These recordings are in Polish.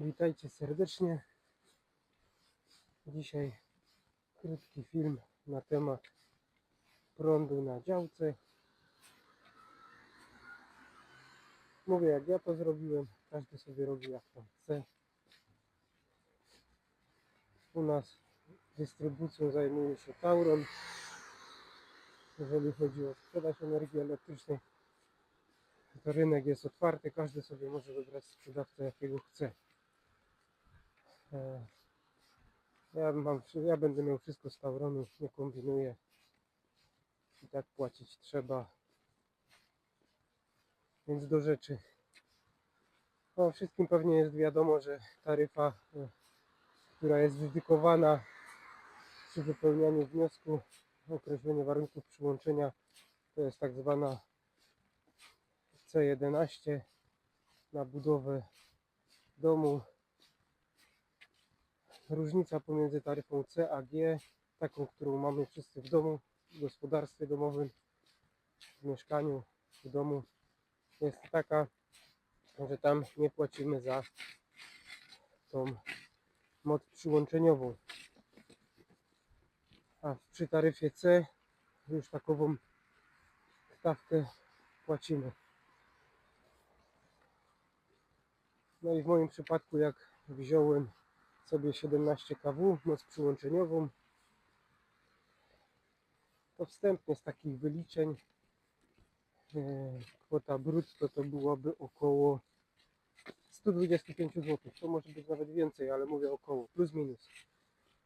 Witajcie serdecznie. Dzisiaj krótki film na temat prądu na działce. Mówię jak ja to zrobiłem, każdy sobie robi jak tam chce. U nas dystrybucją zajmuje się Tauron. Jeżeli chodzi o sprzedaż energii elektrycznej, to rynek jest otwarty, każdy sobie może wybrać sprzedawcę jakiego chce. E, Ja, mam, ja będę miał wszystko z Tauronu, nie kombinuję. I tak płacić trzeba. Więc do rzeczy. No, wszystkim pewnie jest wiadomo, że taryfa, e, która jest dedykowana przy wypełnianiu wniosku, określenie warunków przyłączenia, to jest tak zwana C11 na budowę domu. Różnica pomiędzy taryfą C a G, taką, którą mamy wszyscy w domu, w gospodarstwie domowym, w mieszkaniu, w domu, jest taka, że tam nie płacimy za tą moc przyłączeniową. A przy taryfie C już takową stawkę płacimy. No i w moim przypadku, jak wziąłem sobie 17 kW, moc przyłączeniową, to wstępnie z takich wyliczeń e, kwota brutto to byłoby około 125 zł. To może być nawet więcej, ale mówię około, plus minus.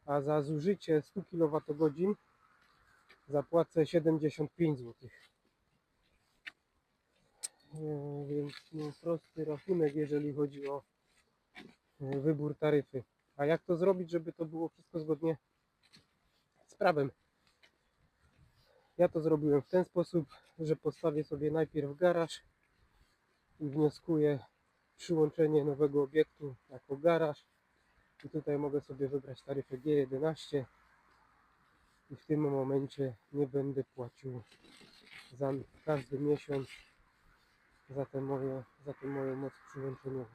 A za zużycie 100 kWh zapłacę 75 zł. E, Więc no, prosty rachunek, jeżeli chodzi o e, wybór taryfy. A jak to zrobić, żeby to było wszystko zgodnie z prawem? Ja to zrobiłem w ten sposób, że postawię sobie najpierw garaż i wnioskuję przyłączenie nowego obiektu jako garaż. I tutaj mogę sobie wybrać taryfę G11 i w tym momencie nie będę płacił za każdy miesiąc za tę moje, za tę moją moc przyłączeniową.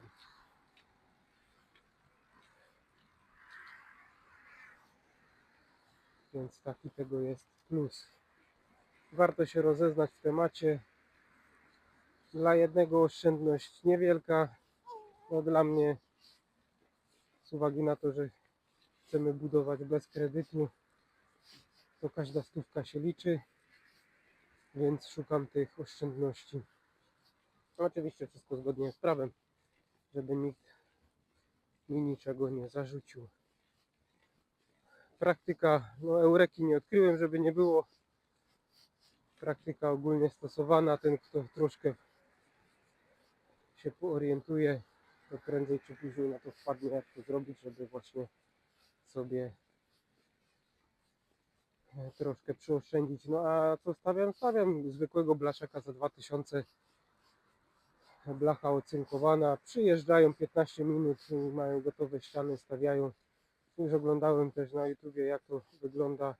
Więc taki tego jest plus. Warto się rozeznać w temacie. Dla jednego oszczędność niewielka. No dla mnie z uwagi na to, że chcemy budować bez kredytu, to każda stówka się liczy, więc szukam tych oszczędności. Oczywiście wszystko zgodnie z prawem, żeby nikt mi niczego nie zarzucił. Praktyka, no Eureki nie odkryłem, żeby nie było. Praktyka ogólnie stosowana, ten kto troszkę się poorientuje, to prędzej czy później na to wpadnie, jak to zrobić, żeby właśnie sobie e, troszkę przyoszczędzić. No a co stawiam? Stawiam zwykłego blaszaka za 2000 blacha ocynkowana. Przyjeżdżają 15 minut, mają gotowe ściany, stawiają. Już oglądałem też na YouTubie, jak to wygląda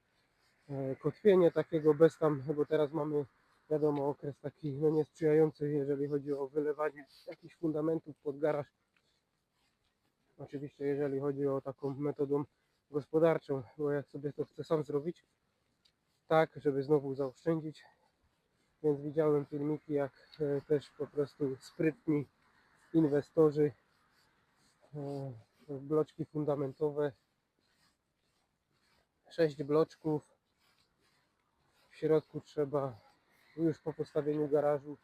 e, kotwienie takiego bez tam, bo teraz mamy wiadomo okres taki no niesprzyjający, jeżeli chodzi o wylewanie jakichś fundamentów pod garaż. Oczywiście jeżeli chodzi o taką metodą gospodarczą, bo jak sobie to chcę sam zrobić, tak, żeby znowu zaoszczędzić, więc widziałem filmiki, jak e, też po prostu sprytni inwestorzy e, bloczki fundamentowe 6 bloczków. W środku trzeba już po postawieniu garażu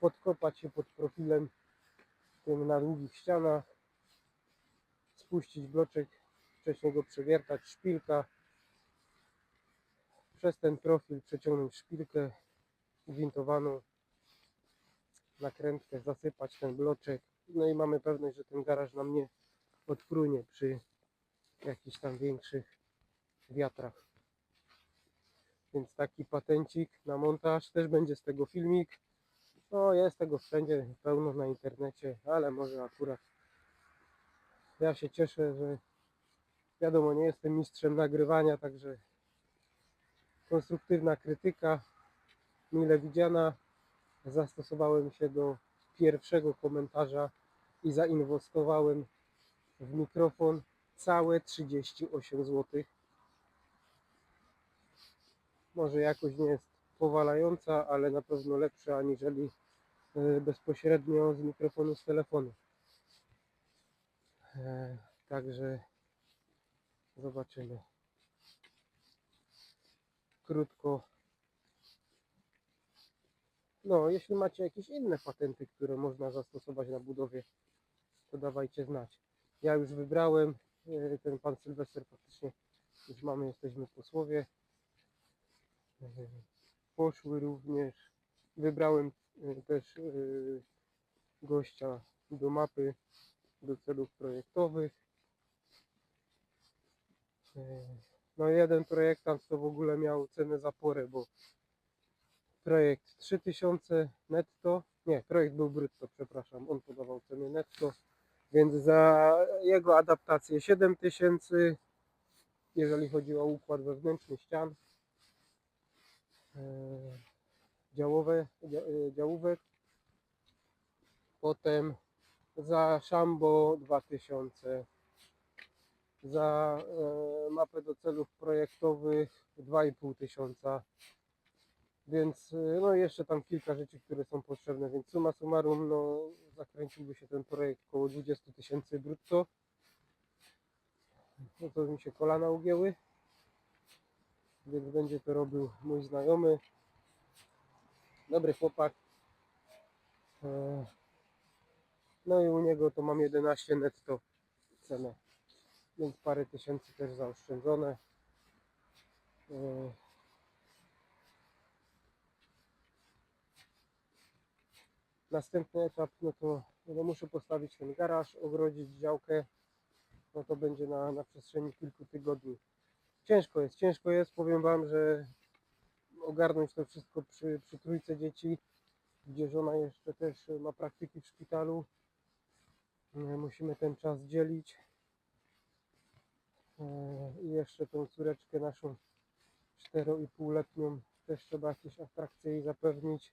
podkopać się pod profilem tym na długich ścianach. Spuścić bloczek wcześniej go przewiertać szpilka. Przez ten profil przeciągnąć szpilkę gwintowaną nakrętkę, zasypać ten bloczek. No i mamy pewność, że ten garaż nam nie odprunie przy jakichś tam większych wiatrach. Więc taki patencik na montaż, też będzie z tego filmik. No jest tego wszędzie pełno na internecie, ale może akurat ja się cieszę, że wiadomo, nie jestem mistrzem nagrywania, także konstruktywna krytyka mile widziana. Zastosowałem się do pierwszego komentarza i zainwestowałem w mikrofon całe 38 zł. Może jakoś nie jest powalająca, ale na pewno lepsza aniżeli e, bezpośrednio z mikrofonu z telefonu. E, Także zobaczymy. Krótko. No, jeśli macie jakieś inne patenty, które można zastosować na budowie, to dawajcie znać. Ja już wybrałem, e, ten pan Sylwester faktycznie już mamy, jesteśmy posłowie. Poszły również, wybrałem e, też e, gościa do mapy do celów projektowych. E, No jeden projektant to w ogóle miał cenę za porę, bo projekt 3000 netto, nie, projekt był brutto, przepraszam, on podawał cenę netto, więc za jego adaptację 7000, jeżeli chodzi o układ wewnętrzny ścian, działowe, dzia- e, działówek, potem za Szambo 2000, za e, mapę do celów projektowych 2,5 tysiąca. Więc e, no jeszcze tam kilka rzeczy, które są potrzebne, więc summa summarum no, zakręciłby się ten projekt około 20 tysięcy brutto. No to mi się kolana ugięły. Więc będzie to robił mój znajomy. Dobry chłopak. E, No i u niego to mam 11 netto cenę. Więc parę tysięcy też zaoszczędzone. E, Następny etap, no to no muszę postawić ten garaż, ogrodzić działkę. No to będzie na, na przestrzeni kilku tygodni. Ciężko jest, ciężko jest. Powiem Wam, że ogarnąć to wszystko przy, przy trójce dzieci, gdzie żona jeszcze też ma praktyki w szpitalu. E, Musimy ten czas dzielić. E, I jeszcze tą córeczkę naszą 4,5-letnią też trzeba jakieś atrakcje jej zapewnić.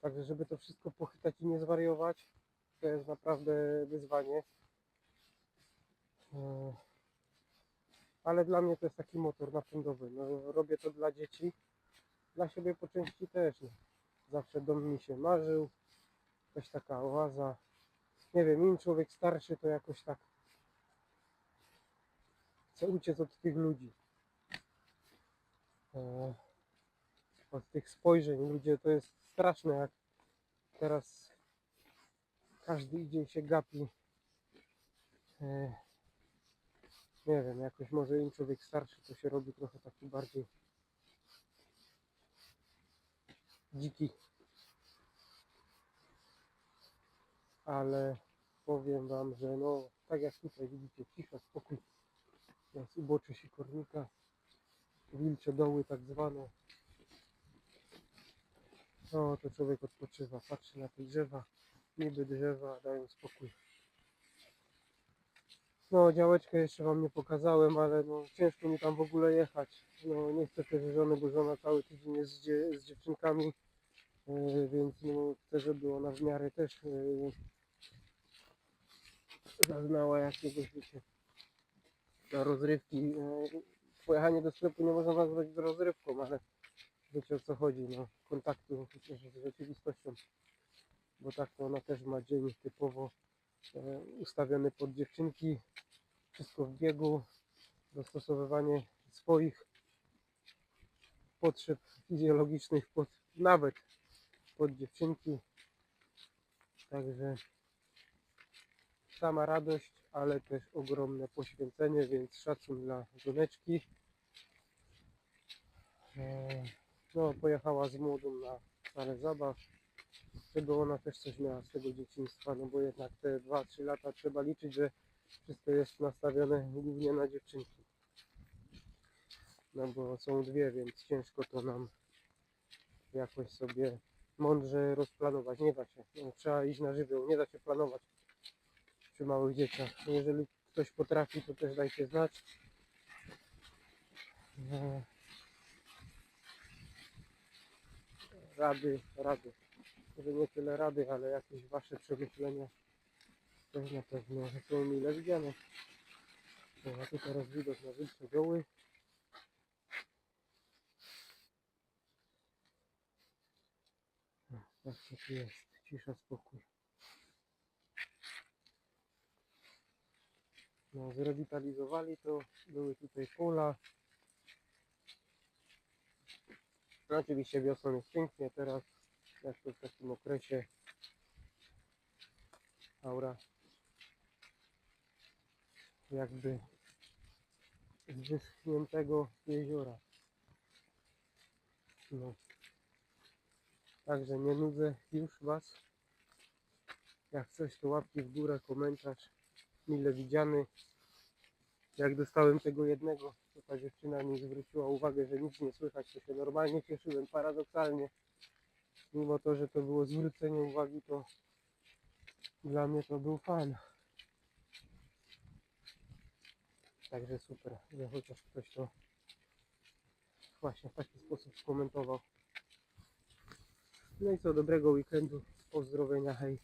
Także żeby to wszystko pochytać i nie zwariować, to jest naprawdę wyzwanie. Ale dla mnie to jest taki motor napędowy. No, robię to dla dzieci, dla siebie po części też. No. Zawsze dom mi się marzył, jakaś taka oaza. Nie wiem, im człowiek starszy, to jakoś tak chce uciec od tych ludzi. E, Od tych spojrzeń. Ludzie to jest straszne, jak teraz każdy idzie i się gapi. E, Nie wiem, jakoś może im człowiek starszy, to się robi trochę taki bardziej dziki. Ale powiem wam, że no, tak jak tutaj widzicie, cisza, spokój. Jest ubocze sikornika, wilcze doły tak zwane. No, to człowiek odpoczywa, patrzy na te drzewa, niby drzewa dają spokój. No, działeczkę jeszcze wam nie pokazałem, ale no, ciężko mi tam w ogóle jechać. No, nie chcę też żony, bo żona cały tydzień jest z, dzie- z dziewczynkami, e, więc no, chcę, żeby ona w miarę też e, zaznała jakiegoś, wiecie, rozrywki. E, pojechanie do sklepu nie można nazwać rozrywką, ale wiecie o co chodzi, no, kontaktu z rzeczywistością, bo tak to ona też ma dzień typowo ustawiony pod dziewczynki, wszystko w biegu, dostosowywanie swoich potrzeb fizjologicznych pod, nawet pod dziewczynki, także sama radość, ale też ogromne poświęcenie, więc szacun dla żoneczki. E, No, pojechała z młodą na parę zabaw, żeby ona też coś miała z tego dzieciństwa, no bo jednak te 2-3 lata trzeba liczyć, że wszystko jest nastawione głównie na dziewczynki. No bo są dwie, więc ciężko to nam jakoś sobie mądrze rozplanować. Nie da się. No, trzeba iść na żywioł, nie da się planować przy małych dzieciach. Jeżeli ktoś potrafi, to też dajcie znać. E, Rady, rady. Może nie tyle rady, ale jakieś wasze przemyślenia To na pewno są mile widziane. No, a tu teraz widok na wilcze doły. No, Tak to jest. Cisza, spokój. No, zrewitalizowali to. Były tutaj pola. No, oczywiście wiosną jest pięknie, teraz jak to w takim okresie aura jakby wyschniętego jeziora. No. Także nie nudzę już Was. Jak coś to łapki w górę, komentarz mile widziany. Jak dostałem tego jednego, to ta dziewczyna mi zwróciła uwagę, że nic nie słychać, to się normalnie cieszyłem, paradoksalnie. Mimo to, że to było zwrócenie uwagi, to dla mnie to był fan. Także super, że chociaż ktoś to właśnie w taki sposób skomentował. No i co, dobrego weekendu, pozdrowienia, hej.